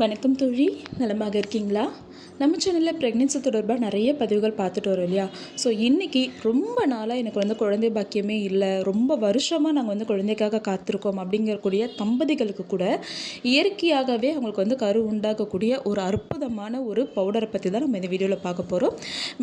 வணக்கம் தோழி. நலமாக இருக்கீங்களா? நம்ம சேனலில் ப்ரெக்னென்சி தொடர்பாக நிறைய பதிவுகள் பார்த்துட்டு வரோம் இல்லையா? ஸோ இன்றைக்கி ரொம்ப நாளாக எனக்கு வந்து குழந்தை பாக்கியமே இல்லை. ரொம்ப வருஷமாக நாங்கள் வந்து குழந்தைக்காக காத்திருக்கோம் அப்படிங்கக்கூடிய தம்பதிகளுக்கு கூட இயற்கையாகவே அவங்களுக்கு வந்து கரு உண்டாக்கக்கூடிய ஒரு அற்புதமான ஒரு பவுடரை பற்றி தான் நம்ம இந்த வீடியோவில் பார்க்க போகிறோம்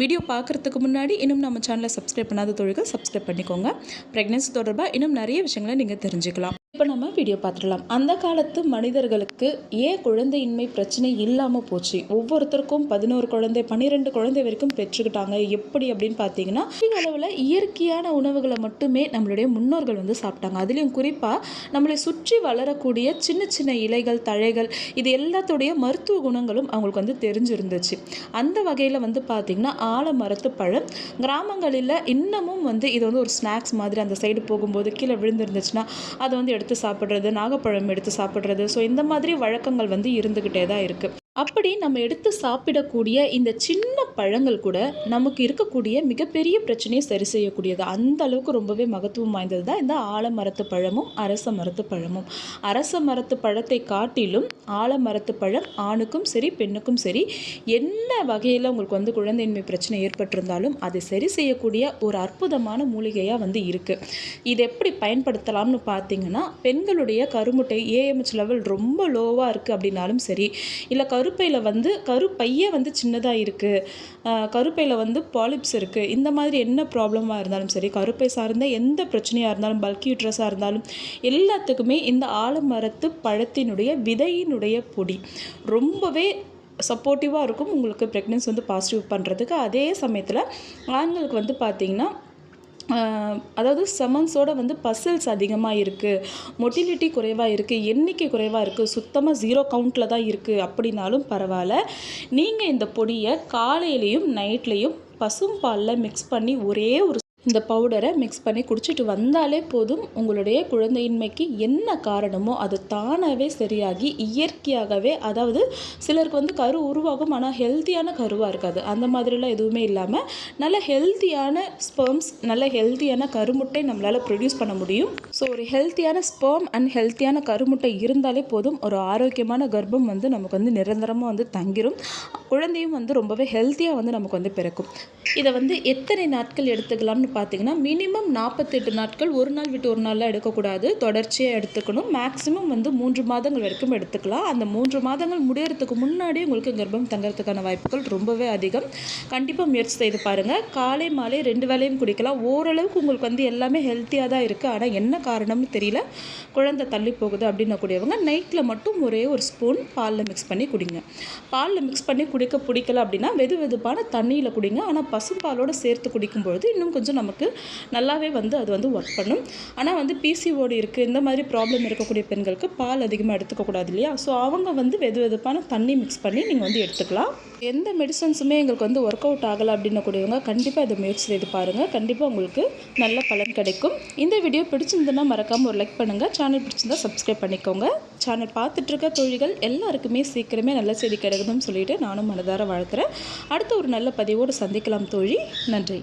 வீடியோ பார்க்குறதுக்கு முன்னாடி இன்னும் நம்ம சேனலை சப்ஸ்கிரைப் பண்ணாத தொழில்கள் சப்ஸ்கிரைப் பண்ணிக்கோங்க. ப்ரெக்னென்சி தொடர்பாக இன்னும் நிறைய விஷயங்களை நீங்கள் தெரிஞ்சுக்கலாம். இப்போ நம்ம வீடியோ பார்த்துடலாம். அந்த காலத்து மனிதர்களுக்கு ஏன் குழந்தையின்மை பிரச்சனை இல்லாமல் போச்சு. ஒவ்வொருத்தருக்கும் பதினோரு குழந்தை பன்னிரெண்டு குழந்தை வரைக்கும் பெற்றுக்கிட்டாங்க. எப்படி அப்படின்னு பார்த்தீங்கன்னா அதிக அளவில் இயற்கையான உணவுகளை மட்டுமே நம்மளுடைய முன்னோர்கள் வந்து சாப்பிட்டாங்க. அதுலேயும் குறிப்பாக நம்மளை சுற்றி வளரக்கூடிய சின்ன சின்ன இலைகள் தழைகள் இது எல்லாத்துடைய மருத்துவ குணங்களும் அவங்களுக்கு வந்து தெரிஞ்சிருந்துச்சு. அந்த வகையில் வந்து பார்த்திங்கன்னா ஆலமரத்து பழம் கிராமங்களில் இன்னமும் வந்து இது வந்து ஒரு ஸ்நாக்ஸ் மாதிரி அந்த சைடு போகும்போது கீழே விழுந்துருந்துச்சுன்னா அதை வந்து எடுத்து சாப்பிட்றது நாகப்பழம் எடுத்து சாப்பிட்றது. ஸோ இந்த மாதிரி வழக்கங்கள் வந்து இருந்துக்கிட்டே தான் இருக்குது அப்படி நம்ம எடுத்து சாப்பிடக்கூடிய இந்த சின்ன பழங்கள் கூட நமக்கு இருக்கக்கூடிய மிகப்பெரிய பிரச்சனையை சரி செய்யக்கூடியது. அந்த அளவுக்கு ரொம்பவே மகத்துவம் வாய்ந்தது தான் இந்த ஆலமரத்து பழமும் அரச மரத்து பழமும். அரச மரத்து பழத்தை காட்டிலும் ஆலமரத்து பழம் ஆணுக்கும் சரி பெண்ணுக்கும் சரி என்ன வகையில் உங்களுக்கு வந்து குழந்தையின்மை பிரச்சனை ஏற்பட்டிருந்தாலும் அதை சரி செய்யக்கூடிய ஒரு அற்புதமான மூலிகையாக வந்து இருக்குது இது எப்படி பயன்படுத்தலாம்னு பார்த்தீங்கன்னா பெண்களுடைய கருமுட்டை ஏஎம்ஹெச் லெவல் ரொம்ப லோவாக இருக்குது அப்படின்னாலும் சரி இல்லை கருப்பையில் வந்து கருப்பையே வந்து சின்னதாக இருக்குது கருப்பையில் வந்து பாலிப்ஸ் இருக்குது இந்த மாதிரி என்ன ப்ராப்ளமாக இருந்தாலும் சரி கருப்பை சார்ந்த எந்த பிரச்சனையாக இருந்தாலும் பல்கி யூட்ரஸாக இருந்தாலும் எல்லாத்துக்குமே இந்த ஆலமரத்து பழத்தினுடைய விதையினுடைய பொடி. ரொம்பவே சப்போர்ட்டிவாக இருக்கும். உங்களுக்கு ப்ரெக்னென்சி வந்து பாசிட்டிவ் பண்ணுறதுக்கு அதே சமயத்தில் ஆண்களுக்கு வந்து பார்த்திங்கன்னா அதாவது செமன்ஸோட வந்து பசில்ஸ் அதிகமாக இருக்குது மொட்டிலிட்டி குறைவாக இருக்குது எண்ணிக்கை குறைவாக இருக்குது சுத்தமாக ஜீரோ கவுண்ட்டில் தான் இருக்குது அப்படின்னாலும் பரவாயில்ல. நீங்கள் இந்த பொடியை காலையிலையும் நைட்லேயும் பசும் பாலில் மிக்ஸ் பண்ணி ஒரே ஒரு இந்த பவுடரை மிக்ஸ் பண்ணி குடிச்சிட்டு வந்தாலே போதும். உங்களுடைய குழந்தையின்மைக்கு என்ன காரணமோ அது தானாகவே சரியாகி இயற்கையாகவே அதாவது சிலருக்கு வந்து கரு உருவாகும் ஆனால் ஹெல்த்தியான கருவாக இருக்காது. அந்த மாதிரிலாம் எதுவுமே இல்லாமல் நல்ல ஹெல்த்தியான ஸ்பெர்ம்ஸ் நல்ல ஹெல்த்தியான கருமுட்டை நம்மளால் ப்ரொடியூஸ் பண்ண முடியும். ஸோ ஒரு ஹெல்த்தியான ஸ்பெர்ம் அண்ட் ஹெல்த்தியான கருமுட்டை இருந்தாலே போதும். ஒரு ஆரோக்கியமான கர்ப்பம் வந்து நமக்கு வந்து நிரந்தரமாக வந்து தங்கிரும். குழந்தையும் வந்து ரொம்பவே ஹெல்த்தியாக வந்து நமக்கு வந்து பிறக்கும். இதை வந்து எத்தனை நாட்கள் எடுத்துக்கலாம்னு பார்த்தீங்கன்னா மினிமம் நாற்பத்தெட்டு நாட்கள் ஒரு நாள் விட்டு ஒரு நாளில் எடுக்கக்கூடாது. தொடர்ச்சியாக எடுத்துக்கணும். மேக்ஸிமம் வந்து மூன்று மாதங்கள் வரைக்கும் எடுத்துக்கலாம். அந்த மூன்று மாதங்கள் முடியறதுக்கு முன்னாடி உங்களுக்கு கர்ப்பம் தங்கிறதுக்கான வாய்ப்புகள் ரொம்பவே அதிகம். கண்டிப்பாக முயற்சி செய்து பாருங்கள் காலை மாலை ரெண்டு வேலையும் குடிக்கலாம். ஓரளவுக்கு உங்களுக்கு வந்து எல்லாமே ஹெல்த்தியாக தான் இருக்குது ஆனால் என்ன காரணம்னு தெரியல. குழந்தை தள்ளி போகுது அப்படின்னக்கூடியவங்க நைட்டில் மட்டும் ஒரே ஒரு ஸ்பூன் பாலில் மிக்ஸ் பண்ணி குடிங்க. பாலில் மிக்ஸ் பண்ணி குடிக்க பிடிக்கல அப்படின்னா வெது வெதுப்பான தண்ணியில் குடிங்க. ஆனால் பசும்பாலோடு சேர்த்து குடிக்கும்பொழுது இன்னும் கொஞ்சம் நமக்கு நல்லாவே வந்து அது வந்து ஒர்க் பண்ணும். ஆனால் வந்து பிசிஓடி இருக்குது இந்த மாதிரி ப்ராப்ளம் இருக்கக்கூடிய பெண்களுக்கு பால் அதிகமாக எடுத்துக்கக்கூடாது இல்லையா? ஸோ அவங்க வந்து வெது வெதுப்பான தண்ணி மிக்ஸ் பண்ணி நீங்கள் வந்து எடுத்துக்கலாம். எந்த மெடிசன்ஸுமே எங்களுக்கு வந்து ஒர்க் அவுட் ஆகலை அப்படின்னக்கூடியவங்க கண்டிப்பாக இதை முயற்சி செய்து பாருங்கள் கண்டிப்பாக உங்களுக்கு நல்ல பலன் கிடைக்கும். இந்த வீடியோ பிடிச்சிருந்துன்னா மறக்காமல் ஒரு லைக் பண்ணுங்கள் சேனல் பிடிச்சிருந்தா சப்ஸ்கிரைப் பண்ணிக்கோங்க. சேனல் பார்த்துட்ருக்க தொழில்கள் எல்லாருக்குமே சீக்கிரமே நல்ல செய்தி கிடைக்கணும்னு சொல்லிட்டு நானும் மனதார வாழ்த்துறேன். அடுத்த ஒரு நல்ல பதிவோடு சந்திக்கலாம் தோழி. நன்றி.